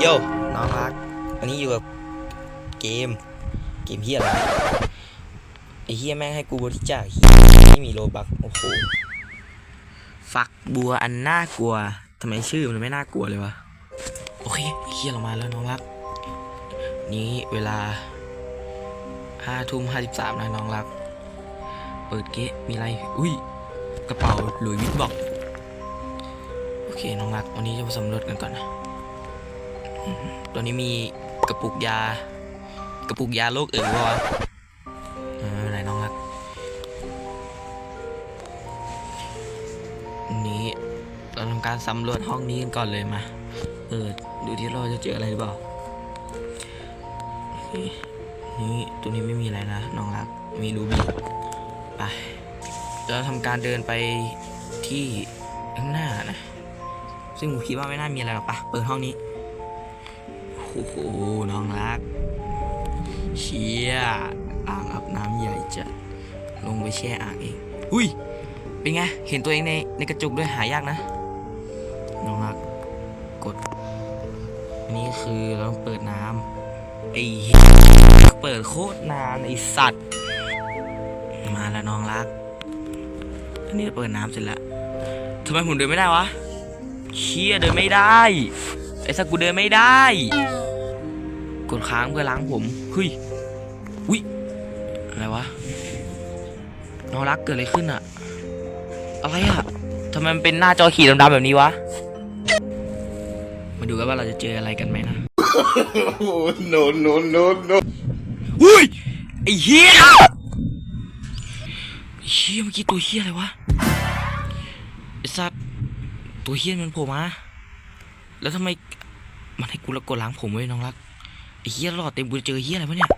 โยน้องรักอันนี้อยู่กับเกม เกมเฮียอะไรไอเฮียแม่งให้กูบริจาคเฮียไม่มีโลบักโอ้โหฝักบัวอันน่ากลัวทำไมชื่อมันไม่น่ากลัวเลยวะโอเคเฮียเรามาแล้วน้องรัก นี้เวลาห้าทุ่มห้าสิบสามนะน้องรัก เปิดเกะมีอะไร อุ้ยกระเป๋าหลุยวิตบอก โอเค น้องรัก วันนี้จะมาสำรวจกันก่อนนะ ตอนนี้มีกระปุกยา กระปุกยาโรคเอ๋อวะเออไม่เป็นไรน้องรัก นี้เราทำการสำรวจห้องนี้กันก่อนเลยมา เออ ดูที่เราจะเจออะไรหรือเปล่า นี่ตัวนี้ไม่มีอะไรนะน้องรัก มีรูบี้ไปเราทำการเดินไปที่ข้างหน้านะ ซึ่งผมคิดว่าไม่น่ามีอะไรหรอกปะเปิดห้องนี้ โอ้โหน้องรัก เชี่ยอ่างอาบน้ำใหญ่จัด ลงไปแช่อ่างเอง อุ้ย เป็นไง เห็นตัวเองในในกระจกด้วยหายากนะ น้องรัก กด อันนี้คือเราต้องเปิดน้ำไอ้เหี้ยเปิดโคตรนานไอสัตว์ มาแล้วน้องรัก อันนี้เปิดน้ำเสร็จแล้วทำไมผมเดินไม่ได้วะเชี่ยเดินไม่ได้ ไอ้สักกูเดินไม่ได้ กดค้างเพื่อล้างผมเฮ้ยอุ้ยอะไรวะน้องรักเกิดอะไรขึ้นอะอะไรอะทำไมมันเป็นหน้าจอขีดดำๆแบบนี้วะ มาดูกันว่าเราจะเจออะไรกันไหมนะ Oh, no, no, no, no. อุ้ยไอ้เหี้ยไอ้เหี้ยเมื่อกี้ตัวเหี้ยอะไรวะไอ้สัตว์ตัวเหี้ยมันโผล่มา แล้วทำไมมันให้กูละกดล้างผมไว้ยน้องรักไอ้เหี้ยหลอดเต็มกูจะเจอเหี้ยอะไรวะเนี่ย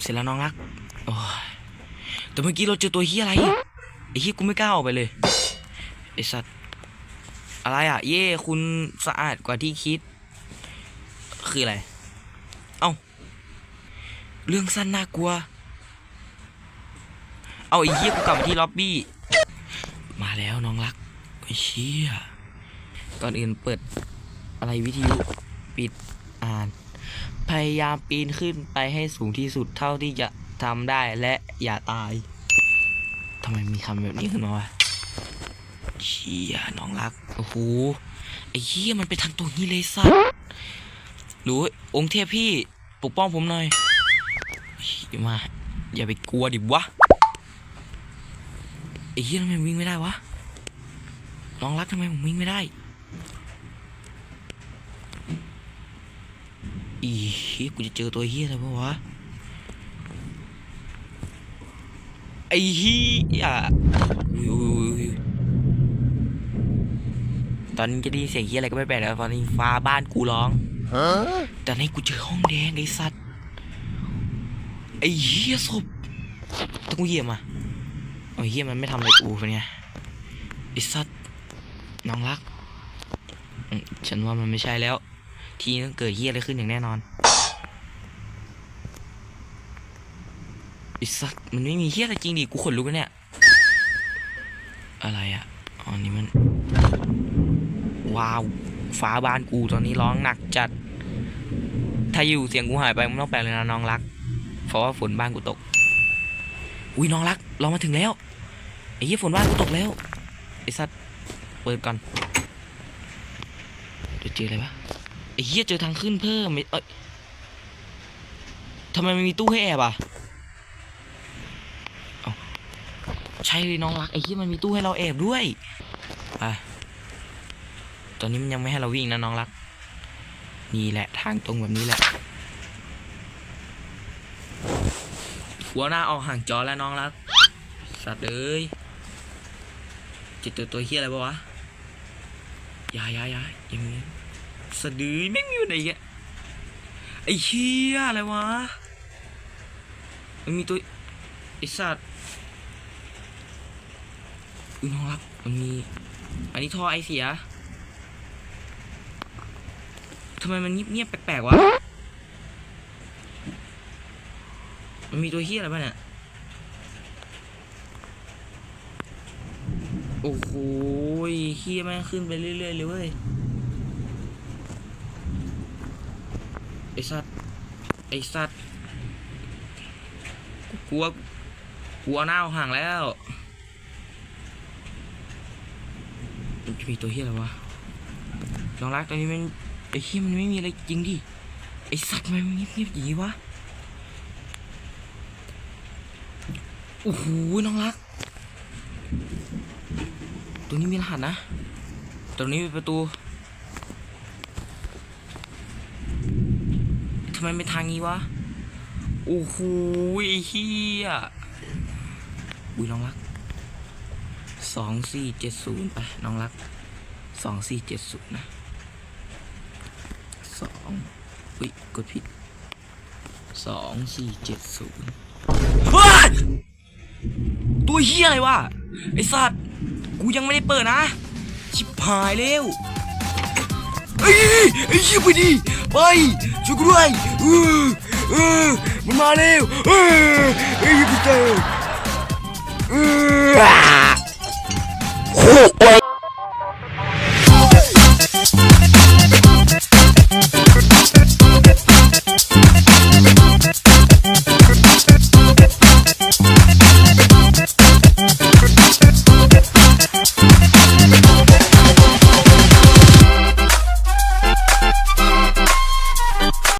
เสร็จแล้วน้องรักโอ้ยแต่เมื่อกี้เราเจอตัวเหี้ยอะไรไอ้เหี้ยกูไม่กล้าออกไปเลยไอ้สัตว์อะไรอะ เย่คุณสะอาดกว่าที่คิด คืออะไร เอ้า เรื่องสั้นน่ากลัว เอาไอ้เหี้ยกูกลับมาที่ล็อบบี้ มาแล้วน้องรักไอ้เชี่ยก่อนอื่นเปิดอะไรวิทยุปิดอ่าน พยายามปีนขึ้นไปให้สูงที่สุดเท่าที่จะทำได้และอย่าตายทำไมมีคำแบบนี้ขึ้นมาวะเชี่ยน้องรักโอ้โหไอ้เหี้ยมันไปทางตัวนี้เลยสัสหรือองค์เทพพี่ปกป้องผมหน่อยเหี้ยมา อย่าไปกลัวดิวะ ไอ้เหี้ยทำไมวิ่งไม่ได้วะน้องรักทำไมผมวิ่งไม่ได้ อีเหี้ยกูจะเจอตัวเหี้ยอะไรปะวะ ไอ้เหี้ยอุ้ยอุ้ยอุ้ยตอนนี้จะได้ยินเสียงเฮียอะไรก็ไม่แปลกแล้วตอนนี้ฟ้าบ้านกูร้องแต่ในกูเจอห้องแดงไอ้สัตว์ ไอ้เฮียศพต้องกูเยียบมา ไอ้ยเฮียมันไม่ทำอะไรกูเป็นไงไอ้สัตว์น้องรักอืมฉันว่ามันไม่ใช่แล้ว ทีนี้ต้องเกิดเฮียอะไรขึ้นอย่างแน่นอนไอ้สัตว์มันไม่มีเฮียอะไรจริงดิกูขนลุกแล้วเนี่ย อะไรอะอ๋อนี่มัน ว้าวฟ้าบ้านกูตอนนี้ร้องหนักจัด ถ้าอยู่เสียงกูหายไปมึงต้องแปลเลยนะน้องรัก เพราะว่าฝนบ้านกูตก อุ้ยน้องรัก เรามาถึงแล้วไอ้เหี้ยฝนบ้ากูตกแล้วไอ้สัตว์เปิดก่อนเดี๋ยวเจออะไรปะไอ้เหี้ยเจอทางขึ้นเพิ่มเอ้ยทำไมมันมีตู้ให้แอบอะเอาใช่เลยน้องรักไอ้เหี้ยมันมีตู้ให้เราแอบด้วยไปตอนนี้มันยังไม่ให้เราวิ่งนะน้องรัก นี่แหละทางตรงแบบนี้แหละ หัวหน้าออกห่างจอแล้วน้องรัก สัตว์เอ้ยจิตตัวตัวเฮียอะไรปะวะยายายาอย่างนี้สะดือไม่งอยู่ไหนแกไอ้เฮียอะไรวะมันมีตัวไอ้สัตว์อุ้ยน้องรักมันมีอันนี้ท่อไอเสียทำไมมันเงียบๆแปลกๆวะ มันมีตัวเฮียอะไรบ้างเนี่ย โอ้โหเฮียแม่งขึ้นไปเรื่อยๆเลยเว้ย ไอสัตว์ ไอสัตว์กลัวกลัวหน้าห่างแล้วมันจะมีตัวเฮียอะไรวะลองรักตอนนี้มันไอเฮียมันไม่มีอะไรจริงดิ ไอสัตว์มันเงียบๆอย่างนี้วะ โอ้โหน้องรัก ตรงนี้มีรหัสนะ ตรงนี้มีประตูทำไมเป็นทางนี้วะ โอ้โหเฮียบุยน้องรักสองสี่เจ็ดศูนย์ไปน้องรักสองสี่เจ็ดศูนย์นะสองอุ้ยกดผิดสองสี่เจ็ดศูนย์ ตัวเฮียอะไรวะไอสัตว์กูยังไม่ได้เปิดนะ ชิบหายเร็วไอ้ยไอ้ชิบไปดิไปช่วยกูด้วยเออเออมันมาเร็วเออไอ้ยกูเจอเออ